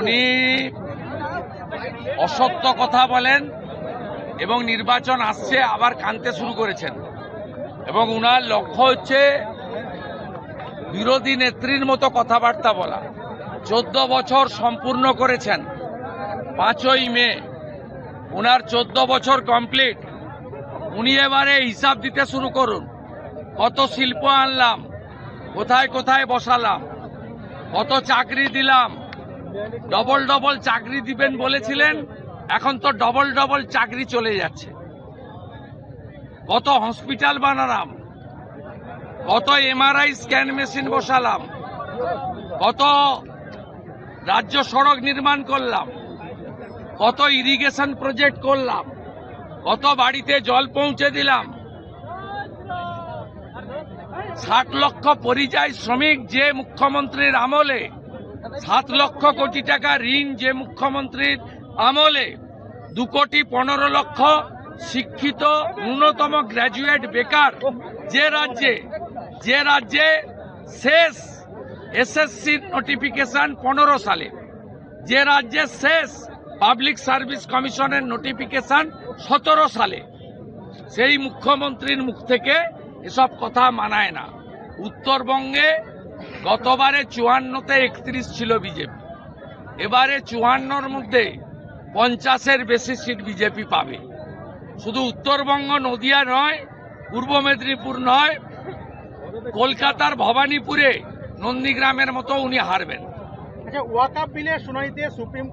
উনি অসত্য কথা বলেন এবং নির্বাচন আসছে, আবার কানতে শুরু করেছেন। এবং উনার লক্ষ্য হচ্ছে বিরোধী নেত্রীর মতো কথাবার্তা বলা। চোদ্দ বছর সম্পূর্ণ করেছেন, পাঁচই মে। উনার চোদ্দ বছর কমপ্লিট। উনি এবারে হিসাব দিতে শুরু করুন, কত শিল্প আনলাম, কোথায় কোথায় বসালাম, কত চাকরি দিলাম ডবল ডবল চাকরি দিবেন বলেছিলেন, এখন তো ডবল ডবল চাকরি চলে যাচ্ছে। কত হসপিটাল বানালাম, কত এমআরআই স্ক্যান মেশিন বসালাম, কত রাজ্য সড়ক নির্মাণ করলাম, কত ইরিগেশন প্রজেক্ট করলাম, কত বাড়িতে জল পৌঁছে দিলাম। ষাট লক্ষ পরিযায়ী শ্রমিক যে মুখ্যমন্ত্রীর আমলে সাত লক্ষ কোটি টাকা ঋণ যে মুখ্যমন্ত্রীর আমলে দু কোটি পনেরো লক্ষ শিক্ষিত ন্যূনতম গ্র্যাজুয়েট বেকার যে রাজ্যে যে রাজ্যে শেষ এসএসসি নোটিফিকেশন পনেরো সালে, যে রাজ্যে শেষ পাবলিক সার্ভিস কমিশনের নোটিফিকেশন সতেরো সালে, সেই মুখ্যমন্ত্রীর মুখ থেকে এসব কথা মানায় না। উত্তরবঙ্গে গতবারে চুয়ান্নতে একত্রিশ ছিল বিজেপি। এবারে চুয়ান্নর মধ্যে পঞ্চাশের বেশি সিট বিজেপি পাবে। শুধু উত্তরবঙ্গ নদিয়া নয়, পূর্ব মেদিনীপুর নয়, কলকাতার ভবানীপুরে নন্দীগ্রামের মতো উনি হারবেন। আচ্ছা শুনানিতে সুপ্রিম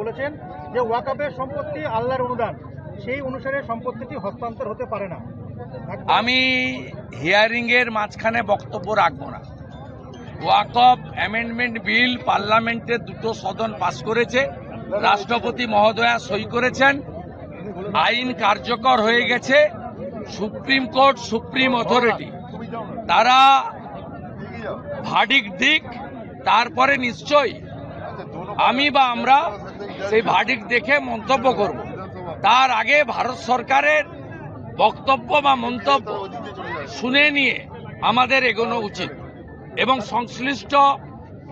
বলেছেন যে সম্পত্তি অনুদান। সেই অনুসারে সম্পত্তিটি হস্তান্তর হতে পারে না। আমি হিয়ারিং এর মাঝখানে বক্তব্য রাখব না। ওয়াকফ অ্যামেন্ডমেন্ট বিল পার্লামেন্টের দুটো সদন পাশ করেছে। রাষ্ট্রপতি মহোদয়া সই করেছেন। আইন কার্যকর হয়ে গেছে। Supreme court, supreme authority. তারা ভাডিক দিক, তারপরে নিশ্চয়ই আমি বা আমরা সেই ভাডিক দেখে মন্তব্য করব। তার আগে ভারত সরকারের বক্তব্য বা মন্তব্য শুনে নিয়ে আমাদের এগোনো উচিত। এবং সংশ্লিষ্ট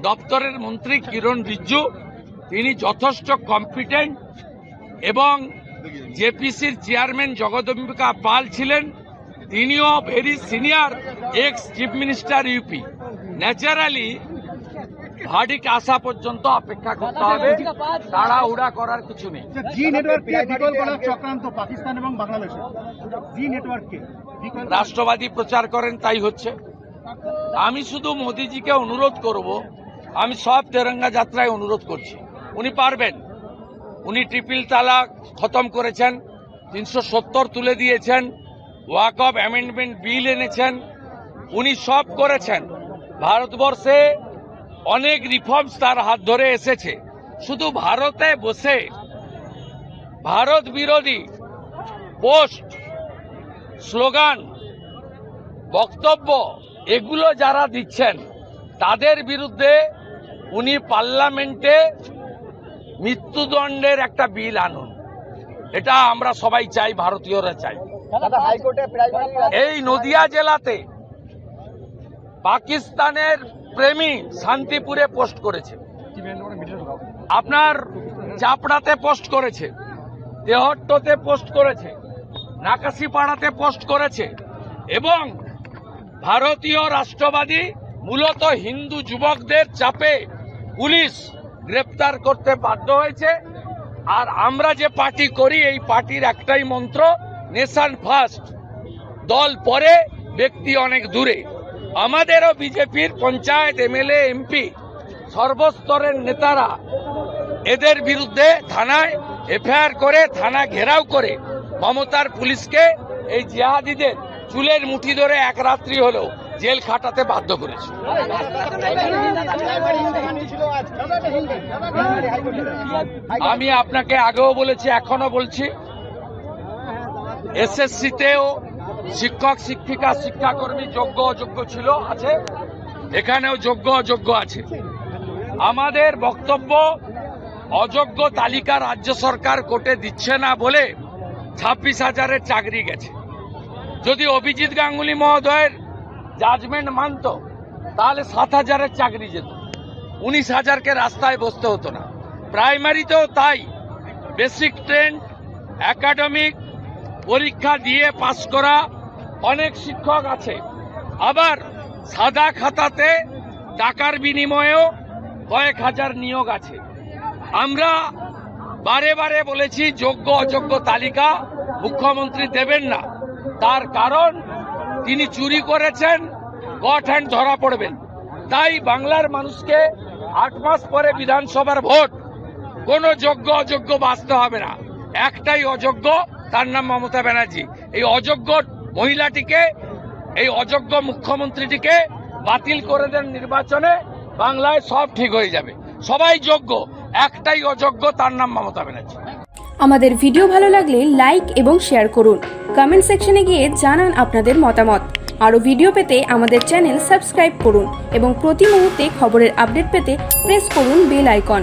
দপ্তরের মন্ত্রী কিরণ রিজ্জু, তিনি যথেষ্ট কম্পিটেন্ট এবং জেপিসির চেয়ারম্যান জগদম্বিকা পাল ছিলেন, তিনিও very senior ex chief minister UP naturally ভাডিক আসা পর্যন্ত অপেক্ষা করতে হবে। তাড়াহুড়া করার কিছু নেই। জি নেটওয়ার্ককে চক্রান্ত পাকিস্তান এবং বাংলাদেশে। জি নেটওয়ার্ককে রাষ্ট্রবাদী প্রচার করেন তাই হচ্ছে। আমি শুধু মোদিজিকে অনুরোধ করব আমি সব তেরঙ্গা যাত্রায় অনুরোধ করছি। উনি পারবেন। উনি ট্রিপল তালাক খতম করেছেন তিনশো সত্তর তুলে দিয়েছেন ওয়াক অফ অ্যামেন্ডমেন্ট বিল এনেছেন। উনি সব করেছেন। ভারতবর্ষে অনেক রিফর্মস তার হাত ধরে এসেছে। শুধু ভারতে বসে ভারত বিরোধী পোস্ট স্লোগান বক্তব্য এগুলো যারা দিচ্ছেন তাদের বিরুদ্ধে উনি পার্লামেন্টে মৃত্যুদণ্ডের একটা বিল আনুন। এটা আমরা সবাই চাই ভারতীয়রা চাই। এই নদিয়া জেলাতে পাকিস্তানের প্রেমী শান্তিপুরে পোস্ট করেছে। আপনার চাপড়াতে পোস্ট করেছে তেহট্টতে পোস্ট করেছে, নাকাশিপাড়াতে পোস্ট করেছে এবং ভারতীয় রাষ্ট্রবাদী, মূলত হিন্দু যুবকদের চাপে পুলিশ গ্রেপ্তার করতে বাধ্য হয়েছে। আর আমরা যে পার্টি করি, এই পার্টির একটাই মন্ত্র, নেশান ফার্স্ট। দল পরে, ব্যক্তি অনেক দূরে। আমাদেরও বিজেপির পঞ্চায়েত এমএলএ, এমপি, সর্বস্তরের নেতারা এদের বিরুদ্ধে থানায় এফআইআর করে, থানা ঘেরাও করে মমতার পুলিশকে এই জিহাদিদের চুলের মুঠি ধরে এক রাত্রি হলেও জেল খাটাতে বাধ্য করেছে। আমি আপনাকে আগেও বলেছি এখনও বলছি, এসএসসিতেও শিক্ষক, শিক্ষিকা, শিক্ষাকর্মী যোগ্য অযোগ্য ছিল, আছে। এখানেও যোগ্য অযোগ্য আছে। আমাদের বক্তব্য, অযোগ্য তালিকা রাজ্য সরকার কোর্টে দিচ্ছে না বলে ছাব্বিশ হাজারের চাকরি গেছে। যদি অভিজিৎ গাঙ্গুলি মহোদয়ের জাজমেন্ট মানত, তাহলে সাত হাজারের চাকরি যেত। উনিশ হাজারকে রাস্তায় বসতে হতো না। প্রাইমারিতেও তাই। বেসিক ট্রেন্ড একাডেমিক পরীক্ষা দিয়ে পাশ করা অনেক শিক্ষক আছে। আবার সাদা খাতাতে টাকার বিনিময়েও কয়েক হাজার নিয়োগ আছে। আমরা বারে বারে বলেছি, যোগ্য অযোগ্য তালিকা মুখ্যমন্ত্রী দেবেন না। তার কারণ, তিনি চুরি করেছেন, গট হ্যান্ড ধরা পড়বেন। তাই বাংলার মানুষকে আট মাস পরে বিধানসভার ভোট। কোনো যোগ্য অযোগ্য বাঁচতে হবে না। একটাই অযোগ্য তার নাম মমতা ব্যানার্জি। এই অযোগ্য মহিলাটিকে, এই অযোগ্য মুখ্যমন্ত্রীটিকে বাতিল করে দেন নির্বাচনে, বাংলায় সব ঠিক হয়ে যাবে। সবাই যোগ্য, একটাই অযোগ্য, তার নাম মমতা ব্যানার্জি। আমাদের ভিডিও ভালো লাগলে লাইক এবং শেয়ার করুন। কমেন্ট সেকশনে গিয়ে জানান আপনাদের মতামত। আরও ভিডিও পেতে আমাদের চ্যানেল সাবস্ক্রাইব করুন এবং প্রতি মুহূর্তে খবরের আপডেট পেতে প্রেস করুন বেল আইকন।